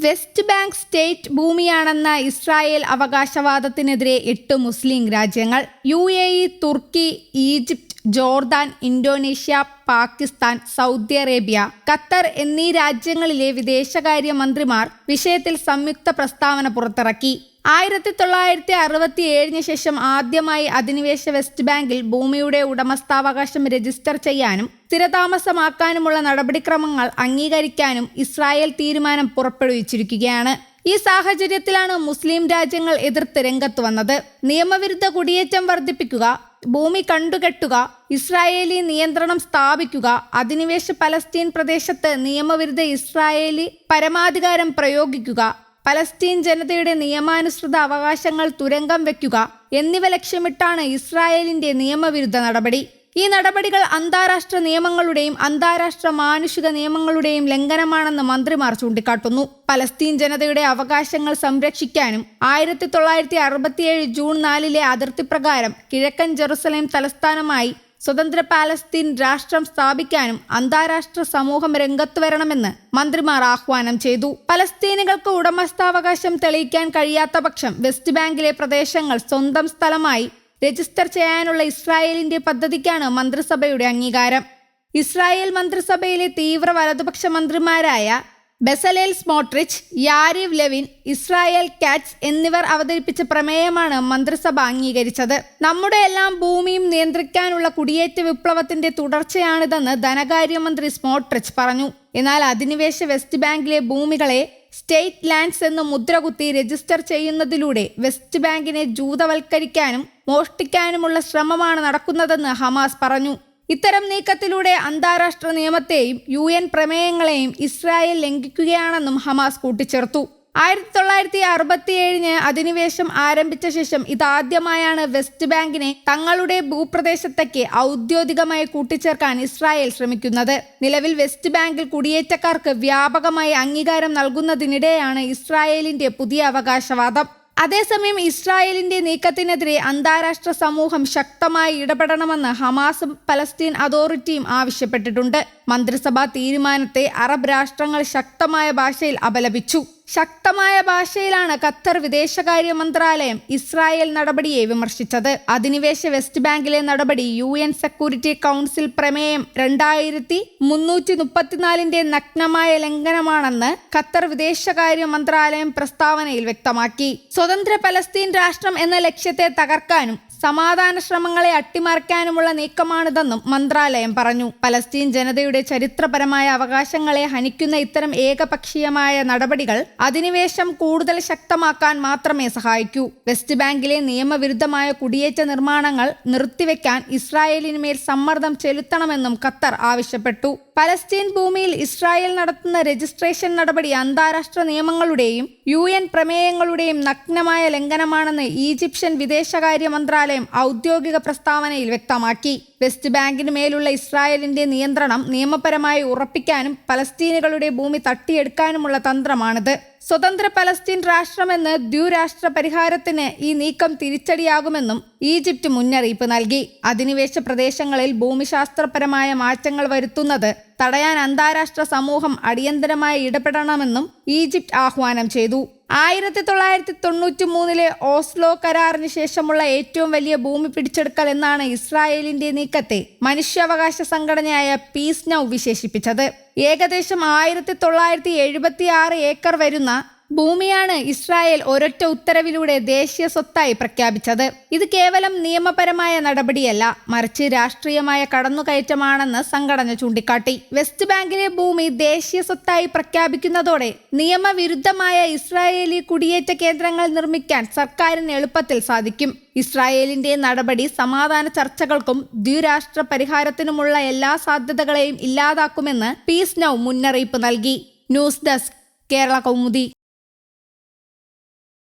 West Bank state ഭൂമിയാണെന്ന Israel അവകാശവാദത്തിനെതിരെ എട്ട് മുസ്ലിം രാജ്യങ്ങൾ യു തുർക്കി Egypt Jordan Indonesia Pakistan Saudi Arabia Qatar എന്നീ രാജ്യങ്ങളിലെ വിദേശകാര്യ മന്ത്രിമാർ വിഷയത്തിൽ സംയുക്ത പ്രസ്താവന പുറത്തിറക്കി. ആയിരത്തി തൊള്ളായിരത്തി അറുപത്തി ഏഴിന് ശേഷം ആദ്യമായി അധിനിവേശ വെസ്റ്റ് ബാങ്കിൽ ഭൂമിയുടെ ഉടമസ്ഥാവകാശം രജിസ്റ്റർ ചെയ്യാനും സ്ഥിരതാമസമാക്കാനുമുള്ള നടപടിക്രമങ്ങൾ അംഗീകരിക്കാനും ഇസ്രായേൽ തീരുമാനം പുറപ്പെടുവിച്ചിരിക്കുകയാണ്. ഈ സാഹചര്യത്തിലാണ് മുസ്ലിം രാജ്യങ്ങൾ എതിർത്ത് രംഗത്ത് വന്നത്. നിയമവിരുദ്ധ കുടിയേറ്റം വർദ്ധിപ്പിക്കുക ഭൂമി കണ്ടുകെട്ടുക ഇസ്രായേലി നിയന്ത്രണം സ്ഥാപിക്കുക അധിനിവേശ പലസ്തീൻ പ്രദേശത്ത് നിയമവിരുദ്ധ ഇസ്രായേലി പരമാധികാരം പ്രയോഗിക്കുക പലസ്തീൻ ജനതയുടെ നിയമാനുസൃത അവകാശങ്ങൾ തുരങ്കം വയ്ക്കുക എന്നിവ ലക്ഷ്യമിട്ടാണ് ഇസ്രായേലിന്റെ നിയമവിരുദ്ധ നടപടി. ഈ നടപടികൾ അന്താരാഷ്ട്ര നിയമങ്ങളുടെയും അന്താരാഷ്ട്ര മാനുഷിക നിയമങ്ങളുടെയും ലംഘനമാണെന്ന് മന്ത്രിമാർ ചൂണ്ടിക്കാട്ടുന്നു. പലസ്തീൻ ജനതയുടെ അവകാശങ്ങൾ സംരക്ഷിക്കാനും ആയിരത്തി തൊള്ളായിരത്തി അറുപത്തിയേഴ് ജൂൺ നാലിലെ അതിർത്തി പ്രകാരം കിഴക്കൻ ജെറുസലേം തലസ്ഥാനമായി സ്വതന്ത്ര പാലസ്തീൻ രാഷ്ട്രം സ്ഥാപിക്കാനും അന്താരാഷ്ട്ര സമൂഹം രംഗത്ത് വരണമെന്ന് മന്ത്രിമാർ ആഹ്വാനം ചെയ്തു. പലസ്തീനുകൾക്ക് ഉടമസ്ഥാവകാശം തെളിയിക്കാൻ കഴിയാത്ത പക്ഷം വെസ്റ്റ് ബാങ്കിലെ പ്രദേശങ്ങൾ സ്വന്തം സ്ഥലമായി രജിസ്റ്റർ ചെയ്യാനുള്ള ഇസ്രായേലിന്റെ പദ്ധതിക്കാണ് മന്ത്രിസഭയുടെ അംഗീകാരം. ഇസ്രായേൽ മന്ത്രിസഭയിലെ തീവ്ര വലതുപക്ഷ മന്ത്രിമാരായ Bezalel Smotrich Yariv Levin Israel Katz എന്നിവർ അവതരിപ്പിച്ച പ്രമേയമാണ് മന്ത്രിസഭ അംഗീകരിച്ചത്. നമ്മുടെ എല്ലാം ഭൂമിയും നിയന്ത്രിക്കാനുള്ള കുടിയേറ്റ വിപ്ലവത്തിന്റെ തുടർച്ചയാണിതെന്ന് ധനകാര്യമന്ത്രി സ്മോട്രിച്ച് പറഞ്ഞു. എന്നാൽ അധിനിവേശ വെസ്റ്റ് ബാങ്കിലെ ഭൂമികളെ സ്റ്റേറ്റ് ലാൻഡ്സ് എന്ന് മുദ്രകുത്തി രജിസ്റ്റർ ചെയ്യുന്നതിലൂടെ വെസ്റ്റ് ബാങ്കിനെ ജൂതവൽക്കരിക്കാനും മോഷ്ടിക്കാനുമുള്ള ശ്രമമാണ് നടക്കുന്നതെന്ന് ഹമാസ് പറഞ്ഞു. ഇത്തരം നീക്കത്തിലൂടെ അന്താരാഷ്ട്ര നിയമത്തെയും യു എൻ പ്രമേയങ്ങളെയും ഇസ്രായേൽ ലംഘിക്കുകയാണെന്നും ഹമാസ് കൂട്ടിച്ചേർത്തു. ആയിരത്തി തൊള്ളായിരത്തി അറുപത്തിയേഴിന് അധിനിവേശം ആരംഭിച്ച ശേഷം ഇതാദ്യമായാണ് വെസ്റ്റ് ബാങ്കിനെ തങ്ങളുടെ ഭൂപ്രദേശത്തേക്ക് ഔദ്യോഗികമായി കൂട്ടിച്ചേർക്കാൻ ഇസ്രായേൽ ശ്രമിക്കുന്നത്. നിലവിൽ വെസ്റ്റ് ബാങ്കിൽ കുടിയേറ്റക്കാർക്ക് വ്യാപകമായി അംഗീകാരം നൽകുന്നതിനിടെയാണ് ഇസ്രായേലിന്റെ പുതിയ അവകാശവാദം. അതേസമയം ഇസ്രായേലിന്റെ നീക്കത്തിനെതിരെ അന്താരാഷ്ട്ര സമൂഹം ശക്തമായി ഇടപെടണമെന്ന് ഹമാസും പലസ്തീൻ അതോറിറ്റിയും ആവശ്യപ്പെട്ടിട്ടുണ്ട്. മന്ത്രിസഭാ തീരുമാനത്തെ അറബ് രാഷ്ട്രങ്ങൾ ശക്തമായ ഭാഷയിൽ അപലപിച്ചു. ശക്തമായ ഭാഷയിലാണ് ഖത്തർ വിദേശകാര്യ മന്ത്രാലയം ഇസ്രായേൽ നടപടിയെ വിമർശിച്ചത്. അധിനിവേശ വെസ്റ്റ് ബാങ്കിലെ നടപടി യു എൻ സെക്യൂരിറ്റി കൗൺസിൽ പ്രമേയം രണ്ടായിരത്തി മുന്നൂറ്റി മുപ്പത്തിനാലിന്റെ നഗ്നമായ ലംഘനമാണെന്ന് ഖത്തർ വിദേശകാര്യ മന്ത്രാലയം പ്രസ്താവനയിൽ വ്യക്തമാക്കി. സ്വതന്ത്ര പലസ്തീൻ രാഷ്ട്രം എന്ന ലക്ഷ്യത്തെ തകർക്കാനും സമാധാന ശ്രമങ്ങളെ അട്ടിമറിക്കാനുമുള്ള നീക്കമാണിതെന്നും മന്ത്രാലയം പറഞ്ഞു. പലസ്തീൻ ജനതയുടെ ചരിത്രപരമായ അവകാശങ്ങളെ ഹനിക്കുന്ന ഇത്തരം ഏകപക്ഷീയമായ നടപടികൾ അധിനിവേശം കൂടുതൽ ശക്തമാക്കാൻ മാത്രമേ സഹായിക്കൂ. വെസ്റ്റ് ബാങ്കിലെ നിയമവിരുദ്ധമായ കുടിയേറ്റ നിർമ്മാണങ്ങൾ നിർത്തിവെക്കാൻ ഇസ്രായേലിനുമേൽ സമ്മർദ്ദം ചെലുത്തണമെന്നും ഖത്തർ ആവശ്യപ്പെട്ടു. പലസ്തീൻ ഭൂമിയിൽ ഇസ്രായേൽ നടത്തുന്ന രജിസ്ട്രേഷൻ നടപടി അന്താരാഷ്ട്ര നിയമങ്ങളുടെയും യു എൻ പ്രമേയങ്ങളുടെയും നഗ്നമായ ലംഘനമാണെന്ന് ഈജിപ്ഷ്യൻ വിദേശകാര്യ മന്ത്രാലയം ഔദ്യോഗിക പ്രസ്താവനയിൽ വ്യക്തമാക്കി. വെസ്റ്റ് ബാങ്കിന് മേലുള്ള ഇസ്രായേലിന്റെ നിയന്ത്രണം നിയമപരമായി ഉറപ്പിക്കാനും പലസ്തീനുകളുടെ ഭൂമി തട്ടിയെടുക്കാനുമുള്ള തന്ത്രമാണിത്. സ്വതന്ത്ര പലസ്തീൻ രാഷ്ട്രമെന്ന് ദ്വിരാഷ്ട്ര പരിഹാരത്തിന് ഈ നീക്കം തിരിച്ചടിയാകുമെന്നും ഈജിപ്റ്റ് മുന്നറിയിപ്പ് നൽകി. അധിനിവേശ പ്രദേശങ്ങളിൽ ഭൂമിശാസ്ത്രപരമായ മാറ്റങ്ങൾ വരുത്തുന്നത് തടയാൻ അന്താരാഷ്ട്ര സമൂഹം അടിയന്തരമായി ഇടപെടണമെന്നും ഈജിപ്റ്റ് ആഹ്വാനം ചെയ്തു. ആയിരത്തി തൊള്ളായിരത്തി തൊണ്ണൂറ്റി മൂന്നിലെ ഓസ്ലോ കരാറിന് ശേഷമുള്ള ഏറ്റവും വലിയ ഭൂമി പിടിച്ചെടുക്കൽ എന്നാണ് ഇസ്രായേലിന്റെ നീക്കത്തെ മനുഷ്യാവകാശ സംഘടനയായ പീസ് നൗ വിശേഷിപ്പിച്ചത്. ഏകദേശം ആയിരത്തി തൊള്ളായിരത്തി ഏക്കർ വരുന്ന ഭൂമിയാണ് ഇസ്രായേൽ ഒരൊറ്റ ഉത്തരവിലൂടെ ദേശീയ സ്വത്തായി പ്രഖ്യാപിച്ചത്. ഇത് കേവലം നിയമപരമായ നടപടിയല്ല മറിച്ച് രാഷ്ട്രീയമായ കടന്നുകയറ്റമാണെന്ന് സംഘടന ചൂണ്ടിക്കാട്ടി. വെസ്റ്റ് ബാങ്കിലെ ഭൂമി ദേശീയ സ്വത്തായി പ്രഖ്യാപിക്കുന്നതോടെ നിയമവിരുദ്ധമായ ഇസ്രായേലി കുടിയേറ്റ കേന്ദ്രങ്ങൾ നിർമ്മിക്കാൻ സർക്കാരിന് എളുപ്പത്തിൽ സാധിക്കും. ഇസ്രായേലിന്റെ നടപടി സമാധാന ചർച്ചകൾക്കും ദ്വിരാഷ്ട്ര പരിഹാരത്തിനുമുള്ള എല്ലാ സാധ്യതകളെയും ഇല്ലാതാക്കുമെന്ന് പീസ് നൌ മുന്നറിയിപ്പ് നൽകി. News desk Kerala Kaumudi.